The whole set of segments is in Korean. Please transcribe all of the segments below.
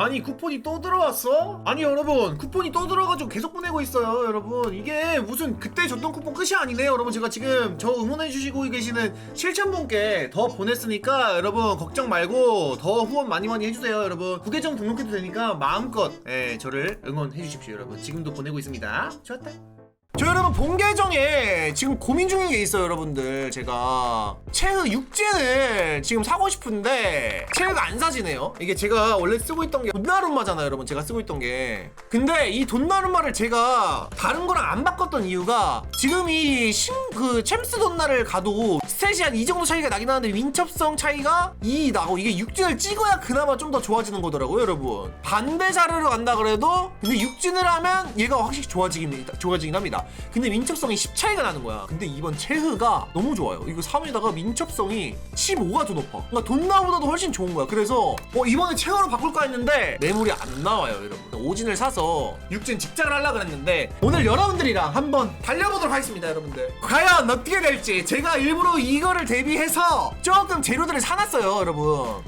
아니 쿠폰이 또 들어왔어? 아니 여러분 쿠폰이 또 들어가지고 계속 보내고 있어요 여러분. 이게 무슨 그때 줬던 쿠폰 끝이 아니네요 여러분. 제가 지금 저 응원해주시고 계시는 7,000분께 더 보냈으니까 여러분 걱정 말고 더 후원 많이 많이 해주세요 여러분. 구계정 등록해도 되니까 마음껏 예, 저를 응원해 주십시오 여러분. 지금도 보내고 있습니다. 좋았다 저 여러분 본 계정에 지금 고민 중인 게 있어요 여러분들. 제가 체흐 육진을 지금 사고 싶은데 체흐가 안 사지네요. 이게 제가 원래 쓰고 있던 게 돈나룸마잖아요 여러분. 제가 쓰고 있던 게. 근데 이 돈나룸마를 제가 다른 거랑 안 바꿨던 이유가 지금 이 신 그 챔스 돈나를 가도 스탯이 한 이 정도 차이가 나긴 하는데 윈첩성 차이가 2 나고 이게 육진을 찍어야 그나마 좀 더 좋아지는 거더라고요 여러분. 반대 자르러 간다 그래도 근데 육진을 하면 얘가 확실히 좋아지긴, 좋아지긴 합니다 근데 민첩성이 10 차이가 나는 거야. 근데 이번 체흐가 너무 좋아요. 이거 3에다가 민첩성이 15가 더 높아. 그러니까 돈나보다도 훨씬 좋은 거야. 그래서 어 이번에 체흐로 바꿀까 했는데 매물이 안 나와요 여러분. 오진을 사서 육진 직장을 하려고 그랬는데 오늘 여러분들이랑 한번 달려보도록 하겠습니다 여러분들. 과연 어떻게 될지 제가 일부러 이거를 대비해서 조금 재료들을 사놨어요 여러분.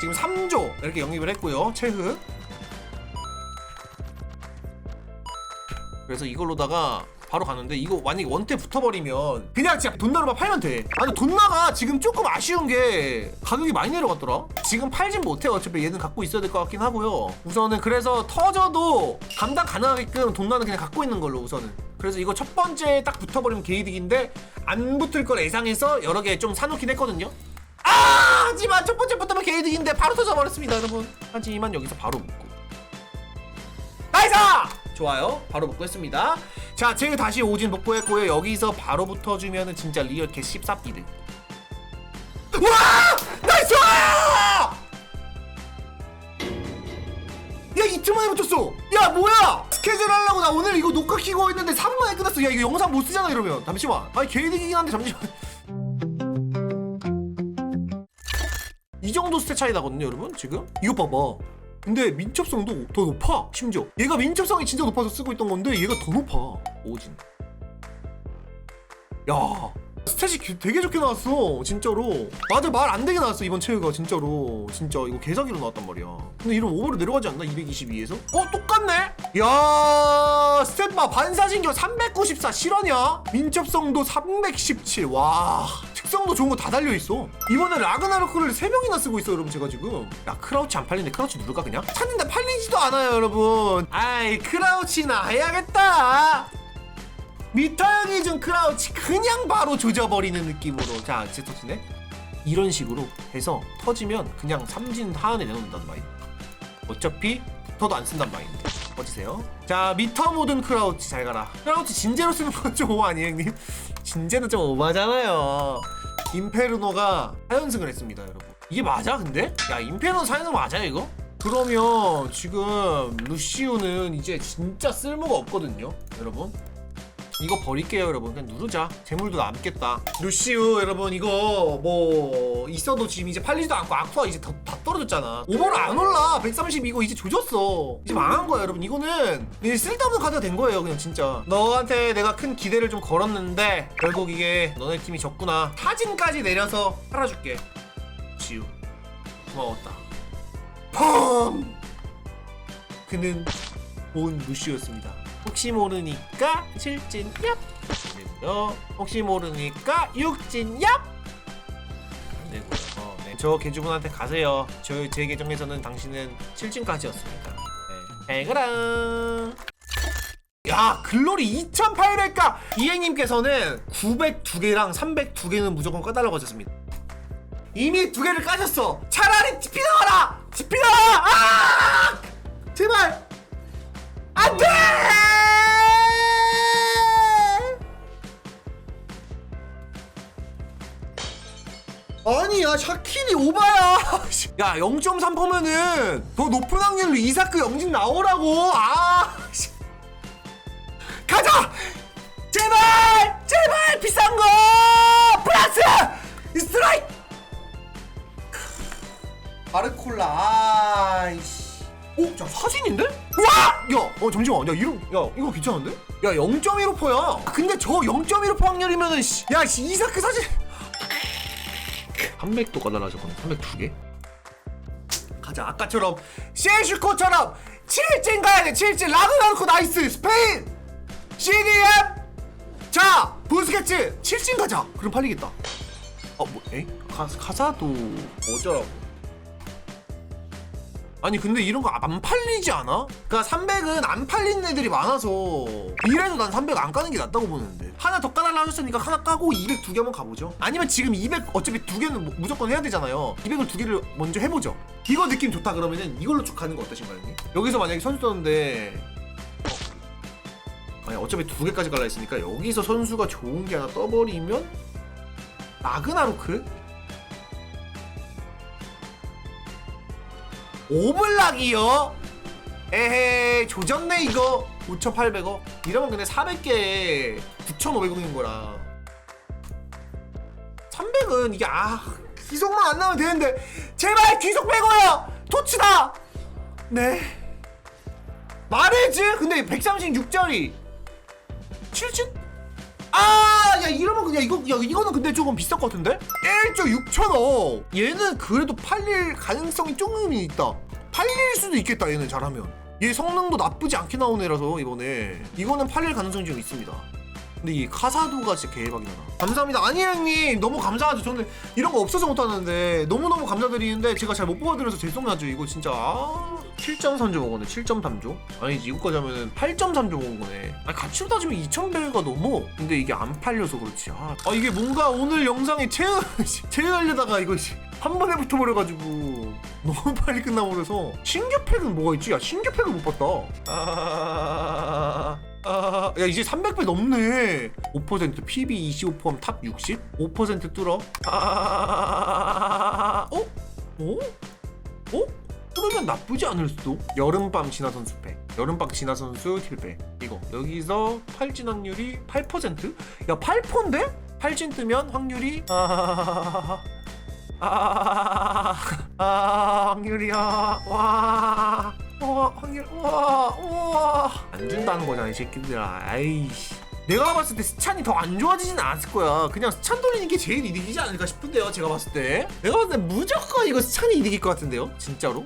지금 3조 이렇게 영입을 했고요 체흐. 그래서 이걸로다가 바로 가는데 이거 만약에 원태 붙어버리면 그냥 진짜 돈나루만 팔면 돼. 아니 돈나가 지금 조금 아쉬운 게 가격이 많이 내려갔더라? 지금 팔진 못해. 어차피 얘는 갖고 있어야 될 것 같긴 하고요. 우선은 그래서 터져도 감당 가능하게끔 돈나는 그냥 갖고 있는 걸로 우선은. 그래서 이거 첫 번째 딱 붙어버리면 개이득인데 안 붙을 걸 예상해서 여러 개 좀 사놓긴 했거든요. 아! 하지만 첫 번째 붙으면 개이득인데 바로 터져버렸습니다 여러분. 하지만 여기서 바로 묶고. 나이스! 좋아요. 바로 복구했습니다. 자, 제가 다시 오진 복구했고요. 여기서 바로 붙어주면은 진짜 리얼 개 14비드. 와! 나이스! 야, 이틀 만에 붙였어! 야, 뭐야! 스케줄 하려고 나 오늘 이거 녹화 키고 있는데 3분 만에 끝났어. 야, 이거 영상 못 쓰잖아, 이러면. 잠시만. 아니, 개이득이긴 한데, 잠시만. 이 정도 스탯 차이 나거든요, 여러분. 지금 이거 봐봐. 근데 민첩성도 더 높아. 심지어 얘가 민첩성이 진짜 높아서 쓰고 있던 건데 얘가 더 높아. 오진. 야. 스탯이 개- 되게 좋게 나왔어 진짜로 맞아 말 안 되게 나왔어 이번 체육가 진짜로 진짜 이거 개사기로 나왔단 말이야 근데 이런 오버로 내려가지 않나 222에서? 어 똑같네? 야 스탯 봐 반사신경 394 실화냐? 민첩성도 317와 특성도 좋은 거 다 달려있어. 이번에 라그나로크를 3명이나 쓰고 있어 여러분 제가 지금. 야 크라우치 안 팔리는데 크라우치 누를까 그냥? 찾는데 팔리지도 않아요 여러분. 아이 크라우치나 해야겠다. 미터 형이 준 크라우치 그냥 바로 조져버리는 느낌으로. 자 이제 터지네. 이런 식으로 해서 터지면 그냥 삼진 하안에 내놓는다는 마인드 어차피 붙어도 안 쓴단 마인드 꺼지세요. 자 미터 모든 크라우치 잘 가라. 크라우치 진제로 쓰는 건좀 오버 아니에요 형님? 진제는 좀 오버잖아요 임페르노가 4연승을 했습니다 여러분 이게 맞아 근데? 야 임페르노 4연승 맞아요 이거? 그러면 지금 루시우는 이제 진짜 쓸모가 없거든요 여러분 이거 버릴게요 여러분. 그냥 누르자. 재물도 남겠다. 루시우 여러분 이거 뭐 있어도 지금 이제 팔리지도 않고 아쿠아 이제 다, 다 떨어졌잖아. 오버를 안 올라. 130 이거 이제 조졌어. 이제 망한 거야 여러분. 이거는 이제 쓸데없는 카드가 된 거예요 그냥 진짜. 너한테 내가 큰 기대를 좀 걸었는데 결국 이게 너네 팀이 졌구나. 타진까지 내려서 팔아줄게. 루시우 고마웠다. 펑! 그는 온 루시우였습니다 혹시 모르니까 칠진 얍 되고요. 혹시 모르니까 육진 얍 되고요. 어, 네. 저 개주분한테 가세요. 저 제 계정에서는 당신은 7진까지였습니다. 네. 에그랑. 야 글로리 2800가 이행님께서는 902개랑 302개는 무조건 까달라고 하셨습니다 이미 두 개를 까셨어 차라리 TP 나와라 TP 나와 아 샤킨이 오바야 야 0.3%면은 더 높은 확률로 이사크 영진 나오라고 아 씨. 가자 제발 제발 비싼 거 플러스 스트라이크 바르콜라 아이씨 오, 자 사진인데? 와! 야, 어 잠시만, 야 이런, 야 이거 괜찮은데? 야 0.15%야. 근데 저 0.15% 확률이면은, 씨, 야 씨, 이사크 사진. 300도 까달라졌거든, 300두 개. 가자. 가자 아까처럼 셰슈코처럼 7진 가야 돼 7진. 라그나르코 나이스 스페인. CDM 자 부스케츠 7진 가자. 그럼 팔리겠다. 어뭐 에이 가, 가사도 어쩌라고 아니 근데 이런 거 안 팔리지 않아? 그니까 300은 안 팔리는 애들이 많아서 이래도 난300 안 까는 게 낫다고 보는데 하나 더 까달라 하셨으니까 하나 까고 200 두 개 한번 가보죠 아니면 지금 200 어차피 두 개는 무- 무조건 해야 되잖아요 200을 두 개를 먼저 해보죠 이거 느낌 좋다 그러면은 이걸로 쭉 가는 거 어떠신가요 형님? 여기서 만약에 선수 떴는데 어. 아니 어차피 두 개까지 갈라 했으니까 여기서 선수가 좋은 게 하나 떠버리면 라그나로크? 오블락이요? 에헤 조졌네 이거. 5,800원 이러면 근데 400개에 9,500원인 거라. 300은 이게 아 기속만 안 나오면 되는데. 제발 기속 빼고요! 토치다! 네. 말해지? 근데 136짜리. 7진 아 야 이러면 그냥 이거 야 이거는 근데 조금 비쌀 것 같은데? 1조 6천억. 얘는 그래도 팔릴 가능성이 조금 있다. 팔릴 수도 있겠다 얘는 잘하면. 얘 성능도 나쁘지 않게 나온 애라서 이번에. 이거는 팔릴 가능성이 좀 있습니다 근데 이 카사도가 진짜 개박이다. 감사합니다. 아니 형님. 너무 감사하죠. 저는 이런 거 없어서 못하는데 너무너무 감사드리는데 제가 잘 못 뽑아드려서 죄송하죠 이거 진짜. 아 7.3조 먹었네. 7.3조? 아니지 이거까지 하면은 8.3조 먹은 거네. 아니 가치로 따지면 2,100가 넘어. 근데 이게 안 팔려서 그렇지. 아, 아 이게 뭔가 오늘 영상에 체어 체어하려다가 이거 씨, 한 번에 붙어버려가지고 너무 빨리 끝나버려서. 신규 팩은 뭐가 있지? 야 신규 팩을 못 봤다. 아... 아, 야 이제 300배 넘네 5% PB 25 포함 탑 60? 5% 뚫어 아... 어? 어? 어? 그러면 나쁘지 않을 수도 여름밤 진화 선수 팩 여름밤 진화 선수 딜백 이거 여기서 팔진 확률이 8%? 야 8%인데? 팔진 뜨면 확률이 아... 아, 아, 확률이야. 와, 와, 확률, 와, 와. 안 준다는 거잖아, 이 새끼들아. 아이씨. 내가 봤을 때 스찬이 더 안 좋아지진 않았을 거야. 그냥 스찬 돌리는 게 제일 이득이지 않을까 싶은데요, 제가 봤을 때. 내가 봤을 때 무조건 이거 스찬이 이득일 것 같은데요, 진짜로.